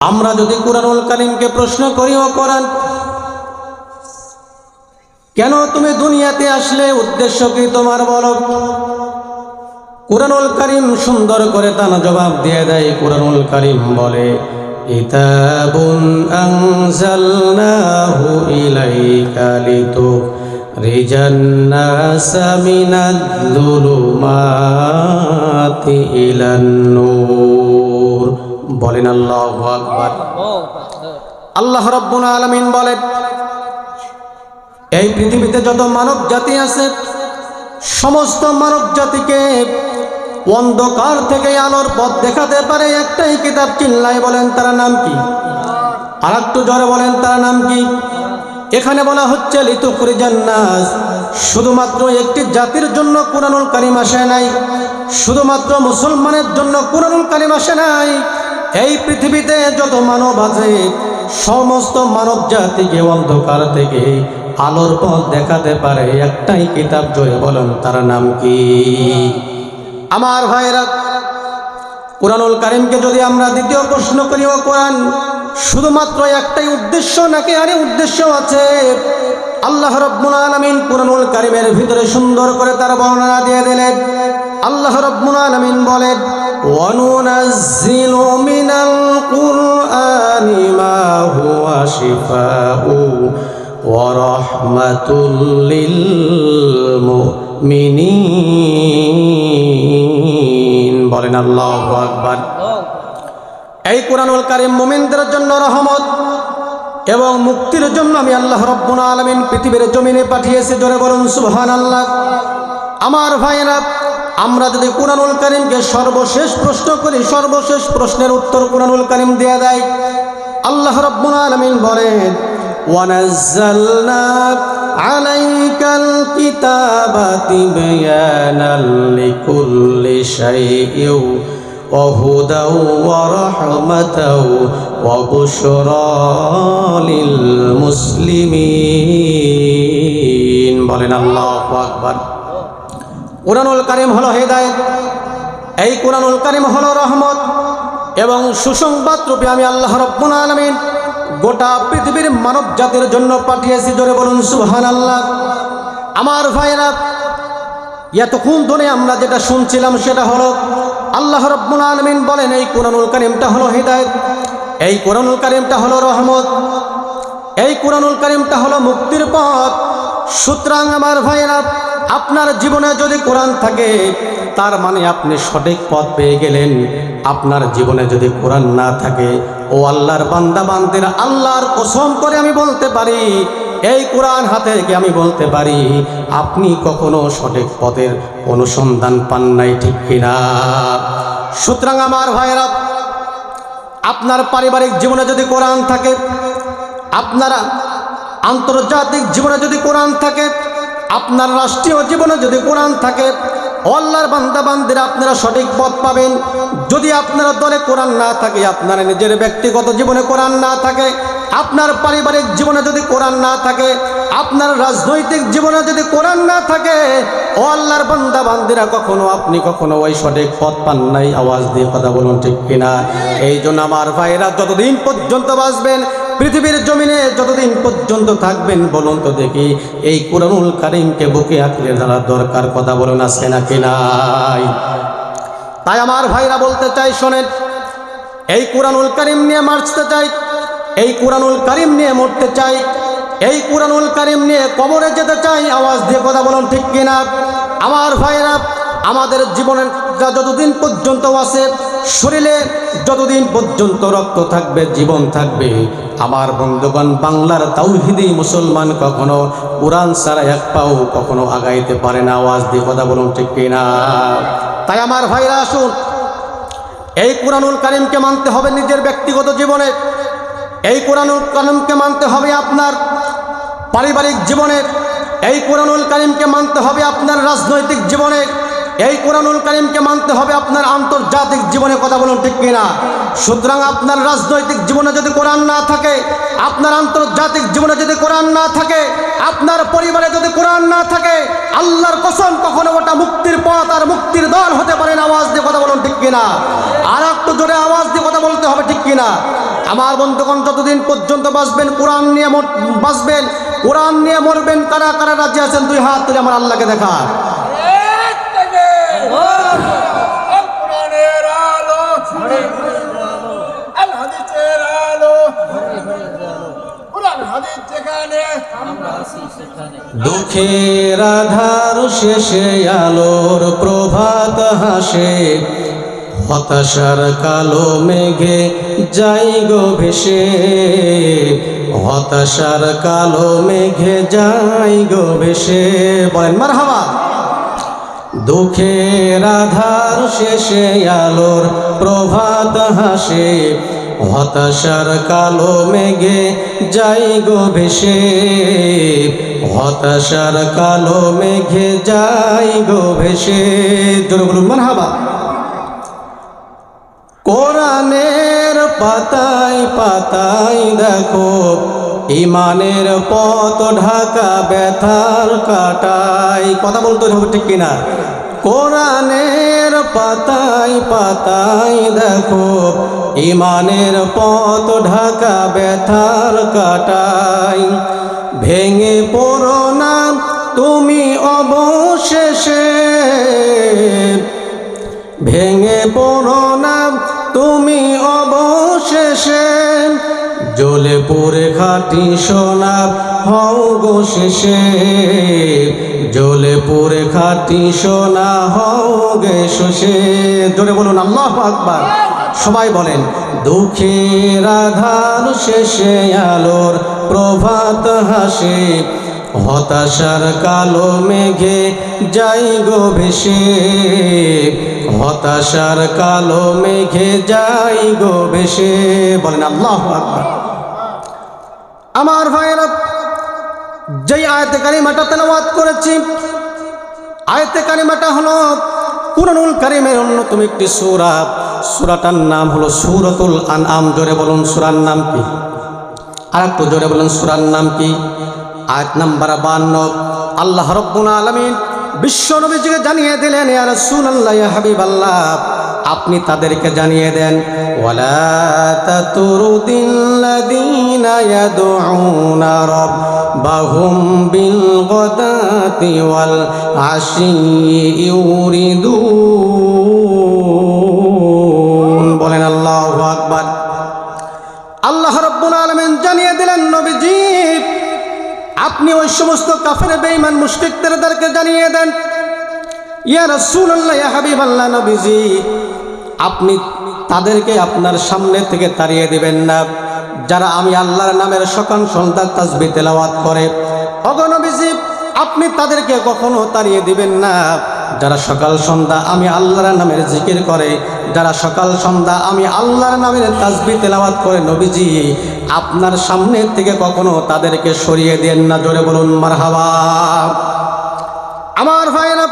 আমরা যদি কোরআনুল কারিমকে প্রশ্ন করি, ও কোরআন, কেন তুমি দুনিয়াতে আসলে? উদ্দেশ্য কি তোমার বলো? কোরআনুল কারিম সুন্দর করে তার জবাব দিয়ে দেয়, কোরআনুল কারিম বলে, কিতাবুন আনজালনাহু ইলাইকা লিতুখরিজান নাসা মিনাদ-দুলুমাতি ইলান বলেন আল্লাহু আল্লাহ রাব্বুল আলামিন বলেন, এই পৃথিবীতে যত মানব জাতি আছে, সমস্ত মানব জাতিকে অন্ধকার থেকে আলোর পথ দেখাতে পারে একটাই কিতাব চিল্লাই বলেন, তার নাম কি? আর একটু জ্বরে বলেন, তার নাম কি? এখানে বলা হচ্ছে লিতুকুরি জান্নাস শুধুমাত্র একটি জাতির জন্য কোরআনুল কারিম আসে নাই, শুধুমাত্র মুসলমানের জন্য কোরআনুল কারিম আসে নাই এই পৃথিবীতে যত মানব আছে, সমস্ত মানব জাতিকে অন্ধকার থেকে আলোর পথ দেখাতে পারে। একটাই কিতাব জয় বলেন, তার নাম কি? আমার ভাইরা, কোরআনুল কারিমকে যদি আমরা দ্বিতীয় প্রশ্ন করি, ও কোরআন, শুধুমাত্র একটাই উদ্দেশ্য নাকি আরে উদ্দেশ্য আছে? আল্লাহ রব্বুল আলামিন কোরআনুল কারিমের ভিতরে সুন্দর করে তার বর্ণনা দিয়ে দিলেন আল্লাহ রব্বুল আলামিন বলেন, ওয়ানুনাজ্জিলু মিনাল কুরআনি মা হুয়া শিফাউ ওয়া রাহমাতুল লিল মুমিনিন বলেন আল্লাহু আকবার। এই কোরআনুল কারিম মুমিনদের জন্য রহমত এবং মুক্তির জন্য আমি আল্লাহ রব্বুল আলামিন পৃথিবীর জমিনে পাঠিয়েছি। জোরে বলুন, সুবহানাল্লাহ। আমার ভাইয়েরা আমরা যদি কোরআনুল কারিমকে সর্বশেষ প্রশ্ন করি সর্বশেষ প্রশ্নের উত্তর কোরআনুল কারিম দেয়া দেয় আল্লাহ রব্বুল আলামিন বলেন ونزلنا عليك الكتاب تبيانا لكل شيء وهدى ورحمة وبشرى للمسلمين বলেন আল্লাহু আকবার কোরআনুল কারিম হলো হেদায়েত। এই কোরআনুল কারিম হলো রহমত এবং সুসংবাদ রূপে আমি আল্লাহ রব্বুল আলামিন গোটা পৃথিবীর মানব জাতির জন্য পাঠিয়েছি। জোরে বলুন সুহান আল্লাহ আমার ভাইরা এতক্ষণ ধরে আমরা যেটা শুনছিলাম সেটা হলো, আল্লাহ রব্বুল আলমিন বলেন, এই কোরআনুল কারিমটা হলো হৃদায়ত, এই কোরআনুল কারিমটা হলো রহমত, এই কোরআনুল কারিমটা হলো মুক্তির পথ। সুতরাং আমার ভাইয়েরা, আপনার জীবনে যদি কোরআন থাকে, তার মানে আপনি সঠিক পথ পেয়ে গেলেন। আপনার জীবনে যদি কোরআন না থাকে, ও আল্লাহর বান্দা বান্দির আল্লাহর কসম করে আমি বলতে পারি, এই কোরআন হাতে রেখে আমি বলতে পারি, আপনি কখনো সঠিক পথের অনুসন্ধান পান নাই, ঠিক কিনা? সুতরাং আমার ভাইয়েরা, আপনার পারিবারিক জীবনে যদি কোরআন থাকে, আপনারা আন্তর্জাতিক জীবনে যদি কোরআন থাকে, আপনার রাষ্ট্রীয় জীবনে যদি কোরআন থাকে অল্লার বান্দা বান্দিরা আপনারা সঠিক পথ পাবেন। যদি আপনারা দলে কোরআন না থাকে, আপনার নিজের ব্যক্তিগত জীবনে কোরআন না থাকে, আপনার পারিবারিক জীবনে যদি কোরআন না থাকে, আপনার রাজনৈতিক জীবনে যদি কোরআন না থাকে, ও আল্লাহর বান্দা বান্দিরা কখনো আপনি কখনো ওই সঠিক পথ পান নাই। আওয়াজ দিয়ে কথা বলুন ঠিক কিনা? এই জন্য আমার ভাইরা যতদিন পর্যন্ত বাঁচবেন পৃথিবীর জমিনে যতদিন পর্যন্ত থাকবেন, বলুন তো দেখি, এই কোরআনুল কারিমকে বুকে আঁকড়ে ধরা দরকার কথা বলুন আছে না কিনাই তাই আমার ভাইরা বলতে চাই, শোনেন, এই কোরআনুল কারিম নিয়ে মারতে চাই, এই কোরআনুল কারিম নিয়ে মরতে চাই, এই কোরআনুল কারিম নিয়ে কবরে যেতে চাই, আওয়াজ দিয়ে কথা বলুন ঠিক কিনা? আমার ভাইরা, আমাদের জীবনের যতদিন পর্যন্ত আছে শরীরে যতদিন পর্যন্ত রক্ত থাকবে, জীবন থাকবে, আমার বন্ধুগণ, বাংলার তাওহিদি মুসলমান কখনো কোরআন ছাড়া এক পাও কখনো আগাইতে পারে না। আওয়াজ দিয়ে কথা বলুন, ঠিক কিনা? তাই আমার ভাইরা আসুন, এই কোরআনুল কারিমকে মানতে হবে নিজের ব্যক্তিগত জীবনে। এই কোরআনুল কারিমকে মানতে হবে আপনার পারিবারিক জীবনে। এই কোরআনুল কারিমকে মানতে হবে আপনার রাজনৈতিক জীবনে। এই কোরআনুল কারিমকে মানতে হবে আপনার আন্তর্জাতিক জীবনে কথা বলুন ঠিক কিনা? সুতরাং আপনার রাজনৈতিক জীবনে যদি কোরআন না থাকে, আপনার আন্তর্জাতিক জীবনে যদি কোরআন না থাকে, আপনার পরিবারে যদি কোরআন না থাকে, আল্লাহর কসম কখনো ওটা মুক্তির পথ আর মুক্তির দল হতে পারে না। আওয়াজ দিয়ে কথা বলুন ঠিক কিনা? আর একটু জোরে আওয়াজ দিয়ে কথা বলতে হবে ঠিক কিনা? আমার বন্ধুগণ, যতদিন পর্যন্ত বাঁচবেন, কোরআন নিয়ে বাঁচবেন, কোরআন নিয়ে মরবেন, কারা কারা রাজ্যে আছেন, দুই হাত তুলে আমার আল্লাহকে দেখা দুঃখের আধার শেষে আলোর প্রভাত হাসে। হতাশার কালো মেঘে যাই গো ভেসে। হতাশার কালো মেঘে যাই গো ভেসে। বলেন মার হাওয়া দুঃখের আধার শেষে আলোর প্রভাত হাসে। হতাশার কালো মেঘে যাই গো ভেসে। হতাশার কালো মেঘে যাই গো ভেসে। বলুন, মারহাবা। কোরআনের পাতায় পাতায় দেখো ইমানের পথ ঢাকা ব্যথার কাটাই কথা বলতে হবে ঠিক কিনা? কোরআনের পাতায় পাতায় দেখো ইমানের পথ ঢাকা ব্যথার কাটাই ভেঙে পড়ো না, তুমি অবশেষে। ভেঙে পড়ো না, তুমি অবশেষে। জ্বলে পড়ে খাটি সোনা, হও গো শেষে। জ্বলে পড়ে খাটি সোনা, হও গে শেষে। জোরে বলুন, আল্লাহ আকবার। সবাই বলেন, দুঃখের আধার শেষে আলোর প্রভাত হাসে, হতাশার কালো মেঘে যাই গো ভেসে। হতাশার কালো মেঘে যাই গো ভেসে। বলেন আল্লাহ আমার ভাইয়েরা, যেই আয়তে কারিমাটা তেলাওয়াত করেছি, আয়তে কারিমাটা হলো কুরআনুল কারিমের অন্যতম একটি সূরা। সূরাটার নাম হলো সূরাতুল আনআম। জোরে বলুন, সূরার নাম কি? আর একটু জোরে বলুন, সূরার নাম কি? আয়াত নাম্বার বান্ন। আল্লাহ রব্বুল আলামিন বিশ্ব নবীজিকে জানিয়ে দিলেন, ইয়া রাসূলুল্লাহ, ইয়া হাবিবাল্লাহ, আপনি তাদেরকে জানিয়ে দেন রাব্বাহুম বিল গদাতি ওয়াল আশি ইউরিদুন। জানিয়ে দিলেন নবীজি, আপনি ওই সমস্ত কাফের বেঈমান মুশরিকদেরকে জানিয়ে দেন। ইয়া রাসূলুল্লাহ, ইয়া হাবিবাল্লাহ নবীজি, আপনি তাদেরকে আপনার সামনে থেকে তাড়িয়ে দিবেন না। যারা আমি আল্লাহর নামের সকাল সন্ধ্যা তাসবি তেলাওয়াত করে অগনবীজি আপনি তাদেরকে কখনো তাড়িয়ে দিবেন না। যারা সকাল সন্ধ্যা আমি আল্লাহর নামের জিকির করে, যারা সকাল সন্ধ্যা আমি আল্লাহর নামের তাসবি তেলাওয়াত করে, নবীজি, আপনার সামনের থেকে কখনো তাদেরকে সরিয়ে দেন না। জোরে বলুন, মারহাবা। আমার ভাইয়েরা,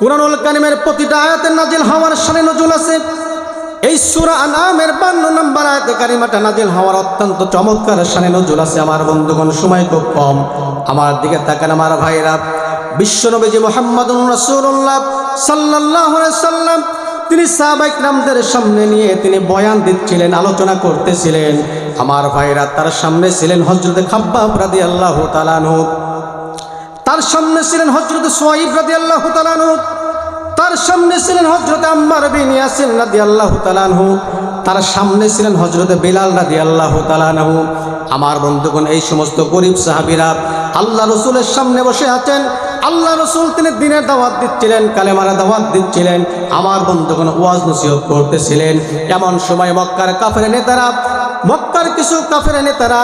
কুরআনুল কারিমের প্রতিটা আয়াতের নাজিল হওয়ার সানে নজুল আছে। এই সুরা আনামের 52 নম্বর আয়াতে কারিমাটা নাজিল হওয়ার অত্যন্ত চমৎকার সানে নজুল আছে। আমার বন্ধুগণ, সময় খুব কম। আমার দিকে তাকান, আমার ভাইরা বিশ্বনবীজি মুহাম্মদুর রাসূলুল্লাহ সাল্লাল্লাহু আলাইহি সাল্লাম, তিনি সাহাবাই রামদের সামনে নিয়ে তিনি বয়ান দিচ্ছিলেন, আলোচনা করতেছিলেন। আমার ভাইরা তার সামনে ছিলেন হজরত খাব্বাব রাদিয়াল্লাহু তাআলা আনহু। তার সামনে ছিলেন হজরত সোয়াইব রাদি আল্লাহ তালানহু তার সামনে ছিলেন হজরত আম্মার বিন ইয়াসিন রাদি আল্লাহ তালানহু তার সামনে ছিলেন হজরত বিলাল রাদি আল্লাহ তালানহু আমার বন্ধুগণ, এই সমস্ত গরিব সাহাবিরা আল্লাহ রসুলের সামনে বসে আছেন। আল্লাহ রসুল তিনি দিনের দাওয়াত দিচ্ছিলেন, কালেমারা দাওয়াত দিচ্ছিলেন, আমার বন্ধুগণ ওয়াজ নসিহত করতেছিলেন। এমন সময় মক্কার কাফের নেতারা, মক্কার কিছু কাফের নেতারা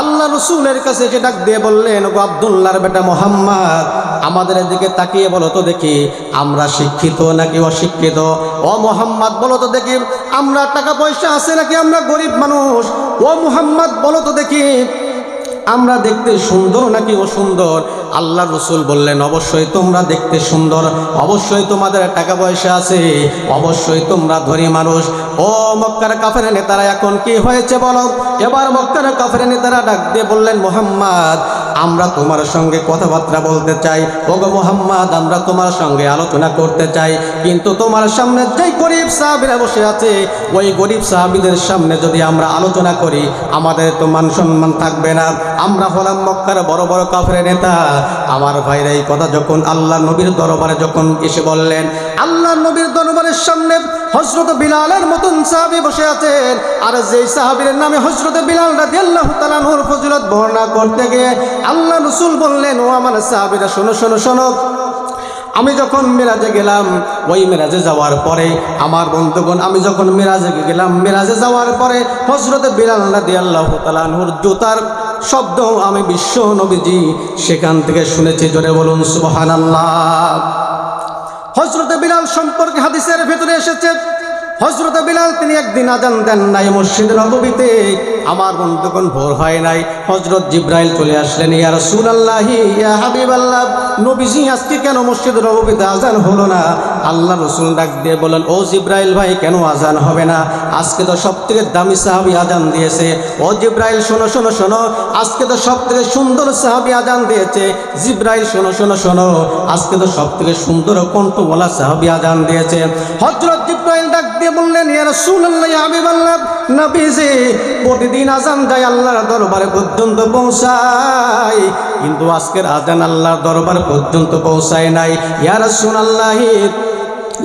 আল্লাহ রসুলের কাছে এসে ডাক দিয়ে বললেন গো আবদুল্লাহর বেটা মোহাম্মদ, আমাদের দিকে তাকিয়ে বলো তো দেখি, আমরা শিক্ষিত নাকি অশিক্ষিত? ও মোহাম্মদ, বলো তো দেখি, আমরা টাকা পয়সা আছে নাকি আমরা গরিব মানুষ? ও মোহাম্মদ, বলো তো দেখি আমরা দেখতে সুন্দর নাকি অসুন্দর? আল্লাহ রসুল বললেন, অবশ্যই তোমরা দেখতে সুন্দর, অবশ্যই তোমাদের টাকা পয়সা আছে, অবশ্যই তোমরা ধনী মানুষ। ও মক্কার কাফের নেতারা, এখন কি হয়েছে বলো? এবার মক্কার কাফের নেতারা ডাক দিয়ে বললেন, মোহাম্মদ আমরা তোমার সঙ্গে কথাবার্তা বলতে চাই। ওগো মোহাম্মদ, আমরা তোমার সঙ্গে আলোচনা করতে চাই। কিন্তু তোমার সামনে যেই গরিব সাহাবিরা বসে আছে, ওই গরিব সাহাবিদের সামনে যদি আমরা আলোচনা করি, আমাদের তো মান সম্মান থাকবে না। আমরা হলাম মক্কার বড় বড় কাফের নেতা। আমার ভাইরা এই কথা যখন আল্লাহ নবীর দরবারে যখন এসে বললেন, আল্লাহ নবীর দরবারের সামনে হজরত বিলালের মতন সাহাবি বসে আছেন। আর যেই সাহাবীর নামে হজরত বিলাল রাজি আল্লাহ তালানুর ফজিলত বর্ণনা করতে গিয়ে আল্লাহ রসুল বললেন, ও আমার সাহাবিরা, শোনো শোনো শোনো। আমি যখন মেরাজে গেলাম, ওই মেরাজে যাওয়ার পরে আমার বন্ধুগণ, আমি যখন মেরাজে গেলাম, মেরাজে যাওয়ার পরে হজরত বিলাল রাদি আল্লাহ তালানহুর জুতার শব্দ আমি বিশ্ব নবীজি সেখান থেকে শুনেছি। জোরে বলুন সুবহান আল্লাহ হজরত বিলাল সম্পর্কে হাদিসের ভেতরে এসেছে হজরত বিলাল তিনি একদিন আজান দেন নাই মসজিদ নবীতে আমার বন্ধুগণ, ভোর হয় নাই। হজরত জিব্রাইল চলে আসলেন, ইয়া হাবিব ইয়া হাবিবাল্লাহ, নবীজি আজকে কেন মসজিদ নবীতে আজান হলো না? আল্লাহ রসুল ডাক দিয়ে বলেন, ও জিব্রাইল ভাই, কেন আজান হবে না? আজকে তো সব থেকে দামি সাহাবি আজান দিয়েছে। ও জিব্রাইল, শোনো শোনো শোনো, আজকে তো সব থেকে সুন্দর সাহাবি আজান দিয়েছে। জিব্রাইল, শোনো শোনো শোনো, আজকে তো সব থেকে সুন্দর কণ্ঠওয়ালা সাহাবি আজান দিয়েছে। হজরত জিব্রাইল ডাক দিয়ে বললেন, ইয়া রাসূলুল্লাহ আমি হাবিবাল্লাহ নবীজি, প্রতিদিন আজান দেয় আল্লাহর দরবারে পর্যন্ত পৌঁছায়। কিন্তু আজকের আজান আল্লাহর দরবার পর্যন্ত পৌঁছায় নাই। ইয়া রাসূলুল্লাহি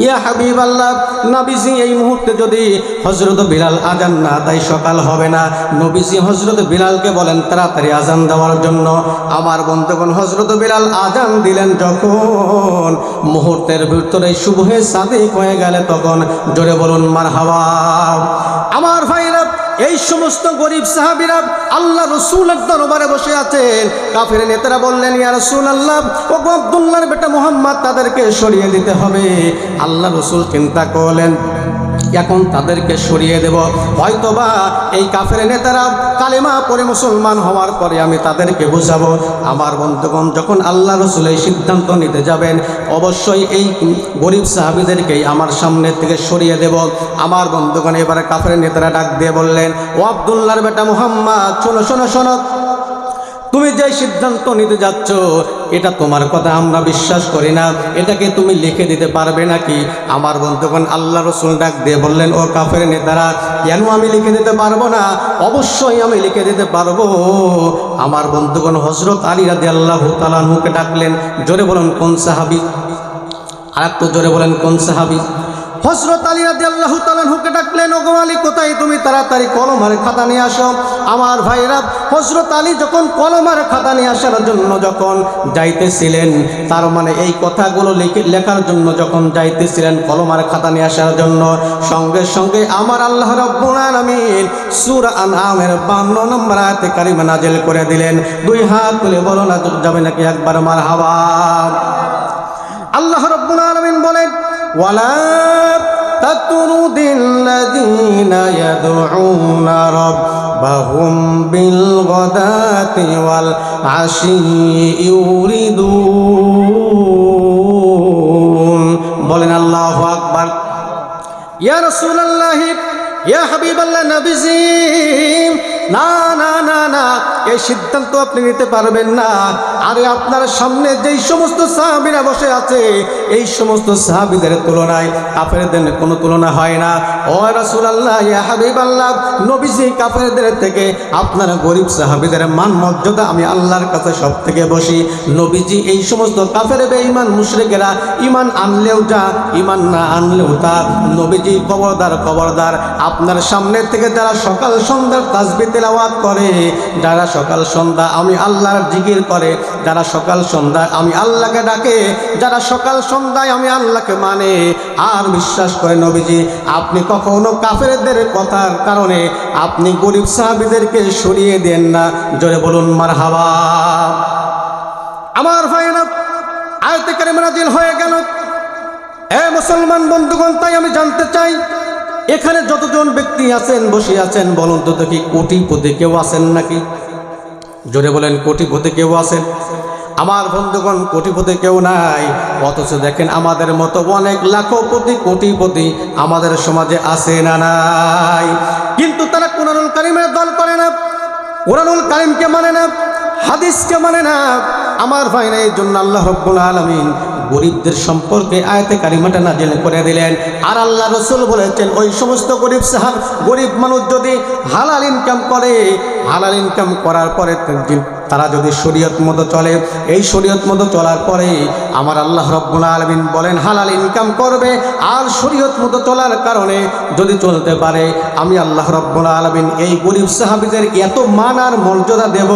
ইয়া হাবিব আল্লাহ নবীজি এই মুহূর্তে যদি হজরত বিলাল আজান না তাই সকাল হবে না। নবীজি হজরত বিলালকে বলেন, তাড়াতাড়ি আজান দেওয়ার জন্য। আমার বন্ধুগণ হজরত বিলাল আজান দিলেন যখন মুহূর্তের ভিতরে শুভে সাদিক হয়ে গেলে তখন জোরে বলুন মার হাওয়া আমার ভাইরা এই সমস্ত গরিব সাহাবিরা আল্লাহ রসুলের দরবারে বসে আছেন। কাফের নেতারা বললেন, ইয়া রসুল আল্লাহ ও আবদুল্লাহর বেটা মোহাম্মদ তাদেরকে সরিয়ে দিতে হবে। আল্লাহ রসুল চিন্তা করলেন এখন তাদেরকে সরিয়ে দেব। হয়তোবা এই কাফের নেতারা কালেমা পরে মুসলমান হওয়ার পরে আমি তাদেরকে বুঝাবো। আমার বন্ধুগণ, যখন আল্লাহ রসুল এই সিদ্ধান্ত নিতে যাবেন, অবশ্যই এই গরিব সাহাবিদেরকেই আমার সামনে থেকে সরিয়ে দেব। আমার বন্ধুগণ, এবারে কাফের নেতারা ডাক দিয়ে বললেন, ও আবদুল্লাহর বেটা মুহাম্মদ, শোনো শোনো শোনো। তুমি যে সিদ্ধান্ত নিতে যাচ্ছ, এটা তোমার কথা আমরা বিশ্বাস করি না। এটাকে তুমি লিখে দিতে পারবে নাকি? আমার বন্ধুগণ, আল্লাহ রসুল ডাক দিয়ে বললেন, ও কাফের নেতারা, কেন আমি লিখে দিতে পারব না? অবশ্যই আমি লিখে দিতে পারব। আমার বন্ধুগণ হজরত আলী রাজি আল্লাহ তালাহুকে ডাকলেন। জোরে বলেন, কোন সাহাবি? আর একটু জোরে বলেন, কোন সাহাবি? হজরত আলী রাজি আল্লাহ তালাহুকে ডাকলেন, ওগো আলী কোথায় তুমি? তাড়াতাড়ি কলমার খাতা নিয়ে আসো। আমার ভাইরা হজরত আলী যখন কলম আর খাতা নিয়ে আসার জন্য যখন যাইতেছিলেন, তার মানে এই কথাগুলো লিখে, লেখার জন্য যখন যাইতেছিলেন কলমার খাতা নিয়ে আসার জন্য, সঙ্গে সঙ্গে আমার আল্লাহ রব্বুল সুর আনআমের 52 নম্বর আয়াতে কারিমা নাজেল করে দিলেন। দুই হাত তুলে বলো না, যাবে নাকি একবার মারহাবা আল্লাহ রব্বুল আলামিন বলেন, ওয়ালা تطرد الذين يدعون ربهم بالغداة والعشي يريدون বলেন আল্লাহু আকবার ইয়া রাসূলুল্লাহ ইয়া হাবিবাল্লাহ নবীজি না না না না এই সিদ্ধান্ত আপনি নিতে পারবেন না আরে আপনার সামনে যেই সমস্ত সাহাবিরা বসে আছে, এই সমস্ত সাহাবিদের তুলনায় কাফেরদের কোনো তুলনা হয় না। ও রাসূলুল্লাহ ইয়া হাবিবাল্লাহ, নবীজি কাফেরদের থেকে আপনার গরিব সাহাবিদের মান মর্যাদা আমি আল্লাহর কাছে সব থেকে বসি নবীজি এই সমস্ত কাফের, বেঈমান, মুশরিকেরা ইমান আনলেও যা ইমান না আনলেও তা। নবীজি কবরদার কবরদার আপনার সামনে থেকে যারা সকাল সন্ধ্যার তাসবি তেলাওয়াত করে, যারা সকাল সন্ধ্যা আমি আল্লাহর জিকির করে যারা সকাল সন্ধ্যায় আমি আল্লাহকে ডাকে, যারা সকাল সন্ধ্যায় আমি আল্লাহকে মানে আর বিশ্বাস করে নবীজি, আপনি কখনো কাফেরদের কথার কারণে আপনি গরিব সাহাবিদেরকে সরিয়ে দেন না। জোরে বলুন মার হাওয়া আমার ভাইরা আয়তে কারিমা নাজিল হয়ে গেল। এ মুসলমান বন্ধুগণ, তাই আমি জানতে চাই, এখানে যতজন ব্যক্তি আছেন, বসে আছেন, বলুন তো দেখি, কোটিপতি কেউ আছেন নাকি? জোরে বলেন, কোটিপতি কেউ আছেন? আমার বন্ধুগণ, কোটিপতি কেউ নাই। অথচ দেখেন, আমাদের মতো অনেক লাখো লাখপতি কোটিপতি আমাদের সমাজে আছে না নাই। কিন্তু তারা কোরআনুল কারিমের দল করে না, কোরআনুল কারিমকে মানে না, হাদিসকে মানে না। আমার ভাইরা এই জন্য আল্লাহ রব্বুল আলমিন গরিবদের সম্পর্কে আয়তে কারিমাটা নাজিল করে দিলেন। আর আল্লাহ রসুল বলেছেন, ওই সমস্ত গরিব সাহাব, গরিব মানুষ যদি হালাল ইনকাম করে হালাল ইনকাম করার পরে তারা যদি শরীয়ত মতো চলে, এই শরীয়ত মতো চলার পরে আমার আল্লাহ রব্বুল আলমিন বলেন, হালাল ইনকাম করবে, আর শরীয়ত মতো চলার কারণে যদি চলতে পারে, আমি আল্লাহ রব্বুল আলমিন এই গরিব সাহাবিদের এত মান আর মর্যাদা দেব,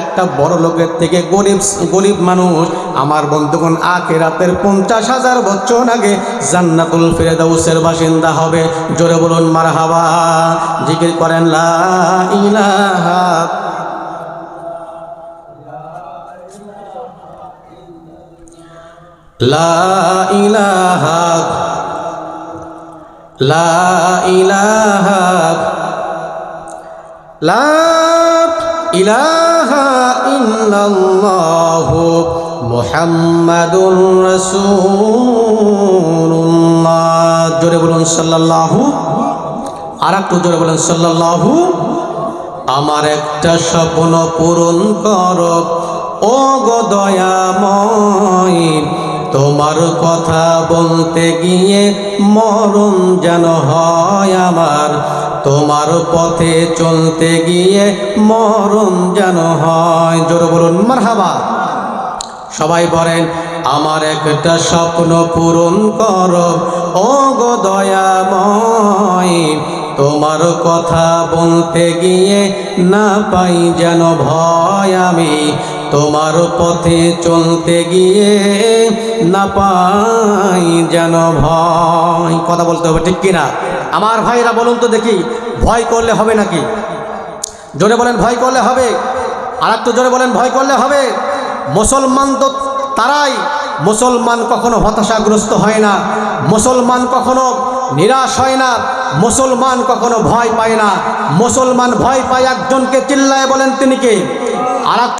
একটা বড় লোকের থেকে গরিব গরিব মানুষ, আমার বন্ধুগণ আখে রাতের পঞ্চাশ হাজার বছর আগে জান্নাতুল ফেরদাউসের বাসিন্দা হবে। জোরে বলুন মার হাবা জিকির করেন, লা জোরে বলুন সাল্লাল্লাহু। আর একটু জোরে বলুন সাল্লাল্লাহু আমার একটা স্বপ্ন পূরণ কর। ও গো দয়াময়, তোমার কথা বলতে গিয়ে মরণ যেন হয় আমার। তোমার পথে চলতে গিয়ে মরণ যেন হয়। জোর বলুন, মারহাবা। সবাই বলেন, আমার একটা স্বপ্ন পূরণ কর। ও গো দয়াময় তোমার কথা বলতে গিয়ে না পাই যেন ভয় আমি। তোমার পথে চলতে গিয়ে না পাই যেন ভয়। কথা বলতে হবে, ঠিক কিনা? আমার ভাইরা বলুন তো দেখি, ভয় করলে হবে নাকি? জোরে বলেন, ভয় করলে হবে। আর একটু জোরে বলেন, ভয় করলে হবে। মুসলমান তো তারাই, মুসলমান কখনো হতাশাগ্রস্ত হয় না। মুসলমান কখনো নিরাশ হয় না। মুসলমান কখনো ভয় পায় না। মুসলমান ভয় পায় একজনকে চিল্লায় বলেন তিনি কে? আর